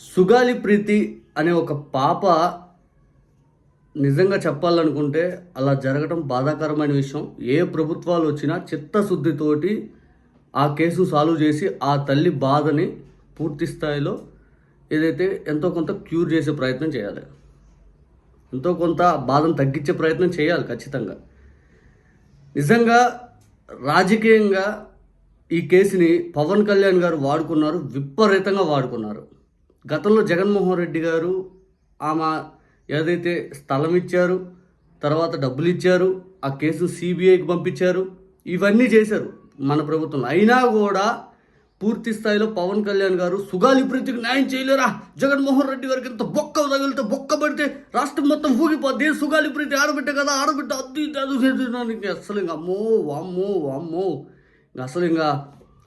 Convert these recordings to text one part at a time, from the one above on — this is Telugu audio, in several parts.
సుగాలి ప్రీతి అనే ఒక పాప నిజంగా చెప్పాలనుకుంటే అలా జరగడం బాధాకరమైన విషయం. ఏ ప్రభుత్వాలు వచ్చినా చిత్తశుద్ధితోటి ఆ కేసు సాల్వ్ చేసి ఆ తల్లి బాధని పూర్తి స్థాయిలో ఏదైతే ఎంతో కొంత క్యూర్ చేసే ప్రయత్నం చేయాలి. ఎంతో కొంత బాధను తగ్గించే ప్రయత్నం చేయాలి ఖచ్చితంగా. నిజంగా రాజకీయంగా ఈ కేసుని పవన్ కళ్యాణ్ గారు వాడుకున్నారు విపరీతంగా వాడుకున్నారు. గతంలో జగన్మోహన్ రెడ్డి గారు ఆమె ఏదైతే స్థలం ఇచ్చారు తర్వాత డబ్బులు ఇచ్చారు ఆ కేసు సిబిఐకి పంపించారు ఇవన్నీ చేశారు మన ప్రభుత్వం. అయినా కూడా పూర్తి స్థాయిలో పవన్ కళ్యాణ్ గారు సుగాలి ప్రీతికి న్యాయం చేయలేరా? జగన్మోహన్ రెడ్డి గారికి ఇంత బొక్క తగిలితే బొక్క పడితే రాష్ట్రం మొత్తం ఊగిపోద్ది. సుగాలి ప్రీతి ఆడబిట్ట కదా ఆడబిట్ట అద్దు అదు అసలు ఇంకా అమ్మో వామ్మో వామ్మో ఇంక అసలు ఇంకా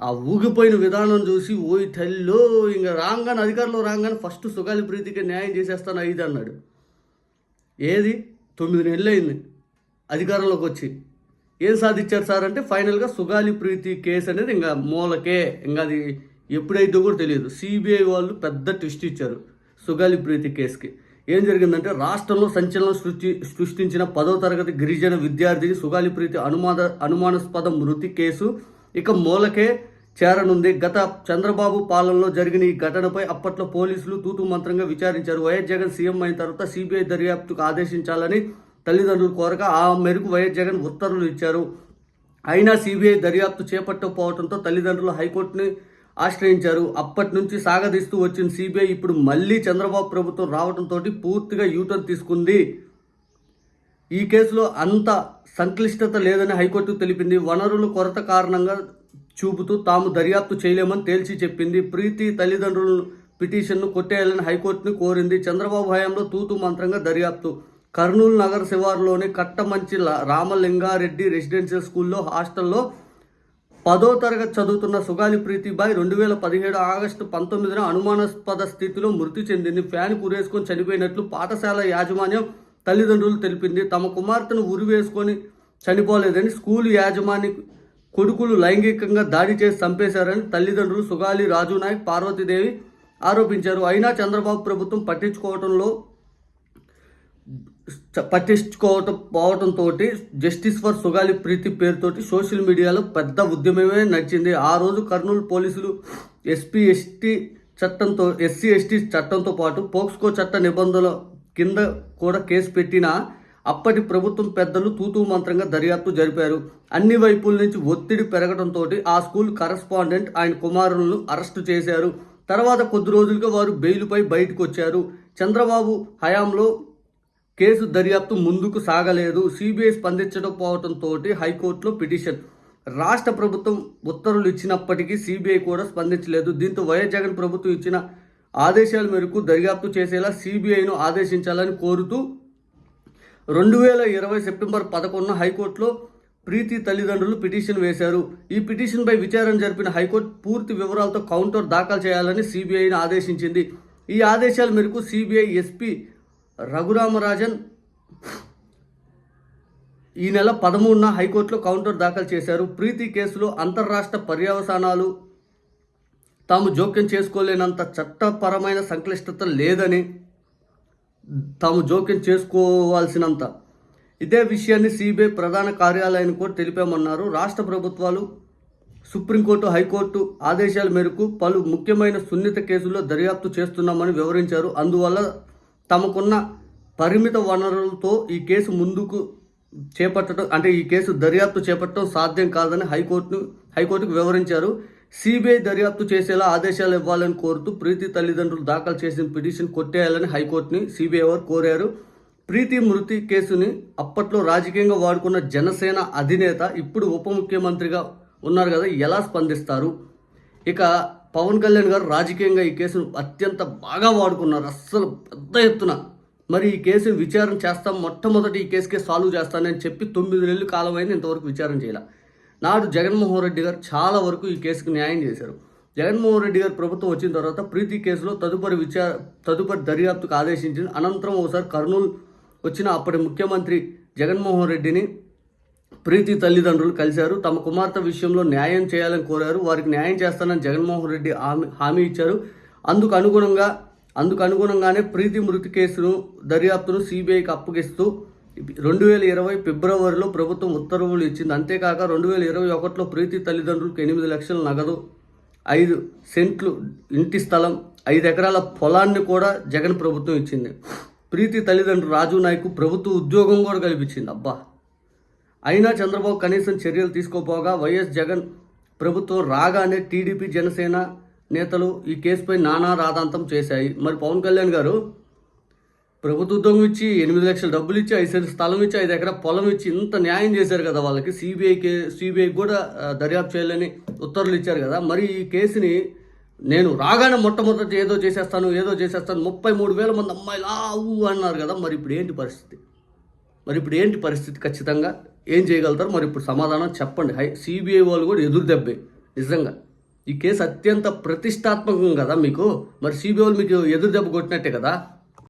ఆ ఊగిపోయిన విధానం చూసి ఓయ్ తల్లో ఇంకా రాగానే అధికారంలో రాగానే ఫస్ట్ సుగాలి ప్రీతికి న్యాయం చేసేస్తాను ఐదు అన్నాడు. ఏది? తొమ్మిది నెలలు అయింది. అధికారంలోకి వచ్చి. ఏం సాధించారు సార్ అంటే ఫైనల్గా సుగాలి ప్రీతి కేసు అనేది ఇంకా మూలకే. ఇంకా అది ఎప్పుడైతే కూడా తెలియదు. సిబిఐ వాళ్ళు పెద్ద ట్విస్ట్ ఇచ్చారు సుగాలి ప్రీతి కేసుకి. ఏం జరిగిందంటే రాష్ట్రంలో సంచలనం సృష్టి సృష్టించిన పదో తరగతి గిరిజన విద్యార్థిని సుగాలి ప్రీతి అనుమాన అనుమానాస్పద మృతి కేసు ఇక మూలకే చేరనుంది. గత చంద్రబాబు పాలనలో జరిగిన ఈ ఘటనపై అప్పట్లో పోలీసులు తూతు మంత్రంగా విచారించారు. వైఎస్ జగన్ సీఎం అయిన తర్వాత సిబిఐ దర్యాప్తుకు ఆదేశించాలని తల్లిదండ్రులు కోరక ఆ మేరకు వైఎస్ జగన్ ఉత్తర్వులు ఇచ్చారు. అయినా సిబిఐ దర్యాప్తు చేపట్టకపోవడంతో తల్లిదండ్రులు హైకోర్టుని ఆశ్రయించారు. అప్పటి నుంచి సాగదీస్తూ వచ్చిన సిబిఐ ఇప్పుడు మళ్ళీ చంద్రబాబు ప్రభుత్వం రావడంతో పూర్తిగా యూటర్న్ తీసుకుంది. ఈ కేసులో అంత సంక్లిష్టత లేదని హైకోర్టు తెలిపింది. వనరుల కొరత కారణంగా చూపుతూ తాము దర్యాప్తు చేయలేమని తేల్చి చెప్పింది. ప్రీతి తల్లిదండ్రుల పిటిషన్ను కొట్టేయాలని హైకోర్టును కోరింది. చంద్రబాబు హయాంలో తూతు మంత్రంగా దర్యాప్తు. కర్నూలు నగర్ శివారులోని కట్టమంచి ల- రామలింగారెడ్డి రెసిడెన్షియల్ స్కూల్లో హాస్టల్లో పదో తరగతి చదువుతున్న సుగాలి ప్రీతిబాయ్ రెండు వేల పదిహేడు ఆగస్టు పంతొమ్మిదిన అనుమానాస్పద స్థితిలో మృతి చెందింది. ఫ్యాన్ కురేసుకొని చనిపోయినట్లు పాఠశాల యాజమాన్యం తల్లిదండ్రులు తెలిపింది తమ కుమార్తెను ఉరివేసుకొని చనిపోలేదని స్కూలు యాజమాని కొడుకులు లైంగికంగా దాడి చేసి చంపేశారని తల్లిదండ్రులు సుగాలి రాజు నాయక్ పార్వతీదేవి ఆరోపించారు. అయినా చంద్రబాబు ప్రభుత్వం పట్టించుకోవడంలో చ- పట్టించుకోవటం పోవటంతో జస్టిస్ ఫర్ సుగాలి ప్రీతి పేరుతోటి సోషల్ మీడియాలో పెద్ద ఉద్యమమే నడిచింది. ఆ రోజు కర్నూలు పోలీసులు ఎస్పీ ఎస్టీ చట్టంతో ఎస్సీ ఎస్టీ చట్టంతో పాటు పోక్స్కో చట్ట నిబంధనల కింద కూడా కేసు పెట్టినా అప్పటి ప్రభుత్వం పెద్దలు తూతూ మంత్రంగా దర్యాప్తు జరిపారు. అన్ని వైపుల నుంచి ఒత్తిడి పెరగడంతో ఆ స్కూల్ కరస్పాండెంట్ ఆయన కుమారులను అరెస్టు చేశారు. తర్వాత కొద్ది రోజులుగా వారు బెయిల్పై బయటకు వచ్చారు చంద్రబాబు హయాంలో కేసు దర్యాప్తు ముందుకు సాగలేదు. సిబిఐ స్పందించకపోవడంతో హైకోర్టులో పిటిషన్. రాష్ట్ర ప్రభుత్వం ఉత్తర్వులు ఇచ్చినప్పటికీ సిబిఐ కూడా స్పందించలేదు. దీంతో వైఎస్ జగన్ ప్రభుత్వం ఇచ్చిన ఆదేశాల మేరకు దర్యాప్తు చేసేలా సిబిఐను ఆదేశించాలని కోరుతూ రెండు వేల ఇరవై సెప్టెంబర్ పదకొండున హైకోర్టులో ప్రీతి తల్లిదండ్రులు పిటిషన్ వేశారు. ఈ పిటిషన్పై విచారణ జరిపిన హైకోర్టు పూర్తి వివరాలతో కౌంటర్ దాఖలు చేయాలని సిబిఐని ఆదేశించింది. ఈ ఆదేశాల మేరకు సిబిఐ ఎస్పీ రఘురామరాజన్ ఈ నెల పదమూడున హైకోర్టులో కౌంటర్ దాఖలు చేశారు. ప్రీతి కేసులో అంతర్రాష్ట్ర పర్యవసానాలు తాము జోక్యం చేసుకోలేనంత చట్టపరమైన సంక్లిష్టత లేదని తాము జోక్యం చేసుకోవాల్సినంత. ఇదే విషయాన్ని సిబిఐ ప్రధాన కార్యాలయానికి కూడా తెలిపామన్నారు. రాష్ట్ర ప్రభుత్వాలు సుప్రీంకోర్టు హైకోర్టు ఆదేశాల మేరకు పలు ముఖ్యమైన సున్నిత కేసుల్లో దర్యాప్తు చేస్తున్నామని వివరించారు. అందువల్ల తమకున్న పరిమిత వనరులతో ఈ కేసు ముందుకు చేపట్టడం అంటే ఈ కేసు దర్యాప్తు చేపట్టడం సాధ్యం కాదని హైకోర్టును హైకోర్టుకు వివరించారు. సిబిఐ దర్యాప్తు చేసేలా ఆదేశాలు ఇవ్వాలని కోరుతూ ప్రీతి తల్లిదండ్రులు దాఖలు చేసిన పిటిషన్ కొట్టేయాలని హైకోర్టుని సిబిఐ వారు కోరారు. ప్రీతి మృతి కేసుని అప్పట్లో రాజకీయంగా వాడుకున్న జనసేన అధినేత ఇప్పుడు ఉప ముఖ్యమంత్రిగా ఉన్నారు కదా ఎలా స్పందిస్తారు? ఇక పవన్ కళ్యాణ్ గారు రాజకీయంగా ఈ కేసును అత్యంత బాగా వాడుకున్నారు అస్సలు పెద్ద ఎత్తున. మరి ఈ కేసును విచారణ చేస్తాం మొట్టమొదటి ఈ కేసుకే సాల్వ్ చేస్తానని చెప్పి తొమ్మిది నెలలు కాలం అయింది ఇంతవరకు విచారణ చేయాలి. నాడు జగన్మోహన్ రెడ్డి గారు చాలా వరకు ఈ కేసుకు న్యాయం చేశారు. జగన్మోహన్ రెడ్డి గారు ప్రభుత్వం వచ్చిన తర్వాత ప్రీతి కేసులో తదుపరి విచార తదుపరి దర్యాప్తుకు ఆదేశించింది అనంతరం ఒకసారి కర్నూలు వచ్చిన అప్పటి ముఖ్యమంత్రి జగన్మోహన్ రెడ్డిని ప్రీతి తల్లిదండ్రులు కలిశారు. తమ కుమార్తె విషయంలో న్యాయం చేయాలని కోరారు. వారికి న్యాయం చేస్తానని జగన్మోహన్ రెడ్డి హామీ హామీ ఇచ్చారు. అందుకు అనుగుణంగా అందుకు అనుగుణంగానే ప్రీతి మృతి కేసును దర్యాప్తును సిబిఐకి అప్పగిస్తూ రెండు వేల ఇరవై ఫిబ్రవరిలో ప్రభుత్వం ఉత్తర్వులు ఇచ్చింది. అంతేకాక రెండు వేల ఇరవై ఒకటిలో ప్రీతి తల్లిదండ్రులకు ఎనిమిది లక్షల నగదు ఐదు సెంట్లు ఇంటి స్థలం ఐదు ఎకరాల పొలాన్ని కూడా జగన్ ప్రభుత్వం ఇచ్చింది. ప్రీతి తల్లిదండ్రులు రాజు నాయకు ప్రభుత్వ ఉద్యోగం కూడా కల్పించింది. అబ్బా! అయినా చంద్రబాబు కనీసం చర్యలు తీసుకోపోగా వైఎస్ జగన్ ప్రభుత్వం రాగానే టీడీపీ జనసేన నేతలు ఈ కేసుపై నానా రాదాంతం చేశాయి. మరి పవన్ కళ్యాణ్ గారు ప్రభుత్వ ఉద్యోగం ఇచ్చి ఎనిమిది లక్షల డబ్బులు ఇచ్చి ఐదు సెంట్ స్థలం ఇచ్చి ఐదు ఎకరా పొలం ఇచ్చి ఇంత న్యాయం చేశారు కదా వాళ్ళకి. సిబిఐకి సిబిఐకి కూడా దర్యాప్తు చేయాలని ఉత్తర్వులు ఇచ్చారు కదా. మరి ఈ కేసుని నేను రాగానే మొట్టమొదటి ఏదో చేసేస్తాను ఏదో చేసేస్తాను ముప్పై మూడు వేల మంది అమ్మాయిలు ఆవు అన్నారు కదా. మరి ఇప్పుడు ఏంటి పరిస్థితి? మరి ఇప్పుడు ఏంటి పరిస్థితి ఖచ్చితంగా? ఏం చేయగలుగుతారు? మరి ఇప్పుడు సమాధానం చెప్పండి. హై సిబిఐ వాళ్ళు కూడా ఎదురు దెబ్బే నిజంగా. ఈ కేసు అత్యంత ప్రతిష్టాత్మకం కదా మీకు. మరి సిబిఐ వాళ్ళు మీకు ఎదురు దెబ్బ కొట్టినట్టే కదా.